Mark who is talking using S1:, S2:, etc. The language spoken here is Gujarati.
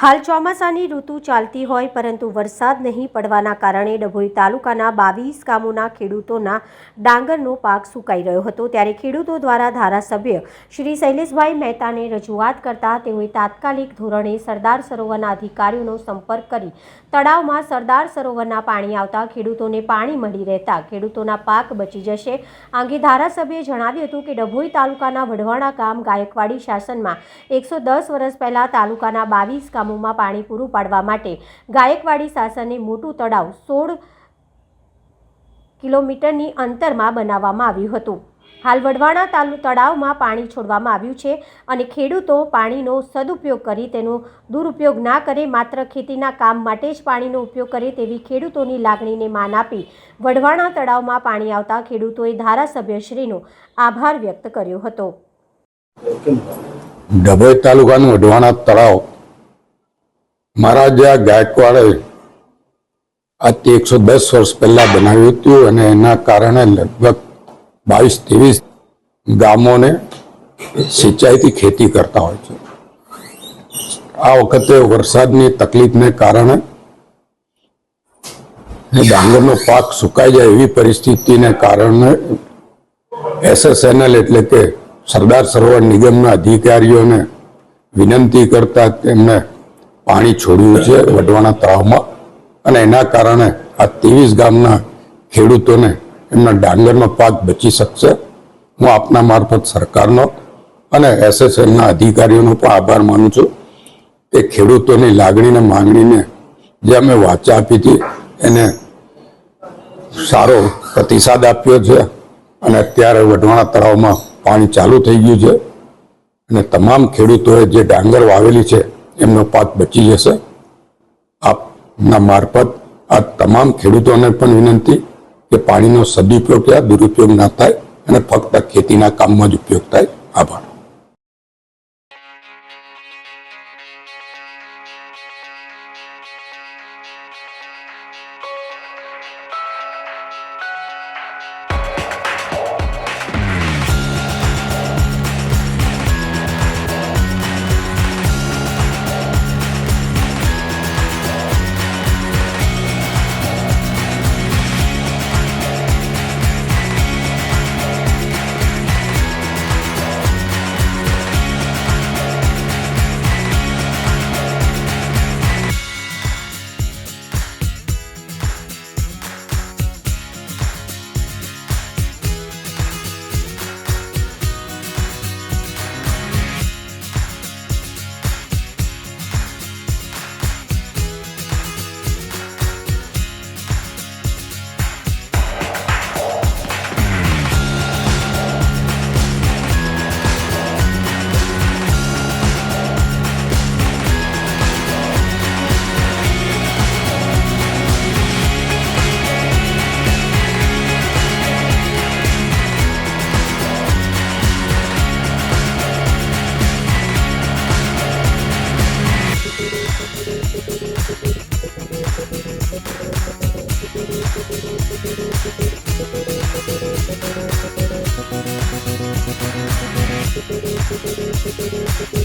S1: હાલ ચોમાસાની ઋતુ ચાલતી હોય પરંતુ વરસાદ નહીં પડવાના કારણે ડભોઈ તાલુકાના બાવીસ ગામોના ખેડૂતોના ડાંગરનો પાક સુકાઈ રહ્યો હતો. ત્યારે ખેડૂતો દ્વારા ધારાસભ્ય શ્રી શૈલેષભાઈ મહેતાને રજૂઆત કરતા તેઓએ તાત્કાલિક ધોરણે સરદાર સરોવરના અધિકારીઓનો સંપર્ક કરી તળાવમાં સરદાર સરોવરના પાણી આવતા ખેડૂતોને પાણી મળી રહેતા ખેડૂતોના પાક બચી જશે. આ અંગે જણાવ્યું હતું કે ડભોઈ તાલુકાના વઢવાણા ગામ ગાયકવાડી શાસનમાં એકસો દસ વર્ષ પહેલા તાલુકાના બાવીસ ગામોમાં પાણી પૂરું પાડવા માટે ગાયકવાડી શાસને મોટું તળાવ સોળ કિલોમીટરની અંતરમાં બનાવવામાં આવ્યું હતું. હાલ વડવાણા તાલુ, તળાવમાં પાણી છોડવામાં આવ્યું છે અને ખેડૂતો પાણીનો સદુપયોગ કરી તેનો દુરુપયોગ ના કરે, માત્ર ખેતીના કામ માટે જ પાણીનો ઉપયોગ કરે તેવી ખેડૂતોની લાગણીને માન આપી વઢવાણા તળાવમાં પાણી આવતા ખેડૂતોએ ધારાસભ્યશ્રીનો આભાર વ્યક્ત કર્યો હતો.
S2: ડભોઈ તાલુકાનું વઢવાણા તળાવ મહારાજા ગાયકવાડે આજથી એકસો દસ વર્ષ પહેલા બનાવ્યું હતું અને એના કારણે લગભગ બાવીસ ત્રેવીસ ગામોને સિંચાઈથી ખેતી કરતા હોય છે. આ વખતે વરસાદની તકલીફને કારણે ડાંગરનો પાક સુકાઈ જાય એવી પરિસ્થિતિને કારણે એસએસએનએલ એટલે કે સરદાર સરોવર નિગમના અધિકારીઓને વિનંતી કરતા તેમને પાણી છોડ્યું છે વઢવાણા તળાવમાં. અને એના કારણે આ ત્રેવીસ ગામના ખેડૂતોને એમના ડાંગરનો પાક બચી શકશે. હું આપના મારફત સરકારનો અને એસએસએલના અધિકારીઓનો પણ આભાર માનું છું કે ખેડૂતોની લાગણીને માંગણીને જે અમે વાચા આપી હતી, એને સારો પ્રતિસાદ આપ્યો છે. અને અત્યારે વઢવાણા તળાવમાં પાણી ચાલુ થઈ ગયું છે. અને તમામ ખેડૂતોએ જે ડાંગર વાવેલી છે એમનો પાક બચી જશે. આપના મારફત આ તમામ ખેડૂતોને પણ વિનંતી કે પાણીનો સદુપયોગ થયા દુરુપયોગ ના થાય અને ફક્ત ખેતીના કામમાં જ ઉપયોગ થાય. આભાર. Thank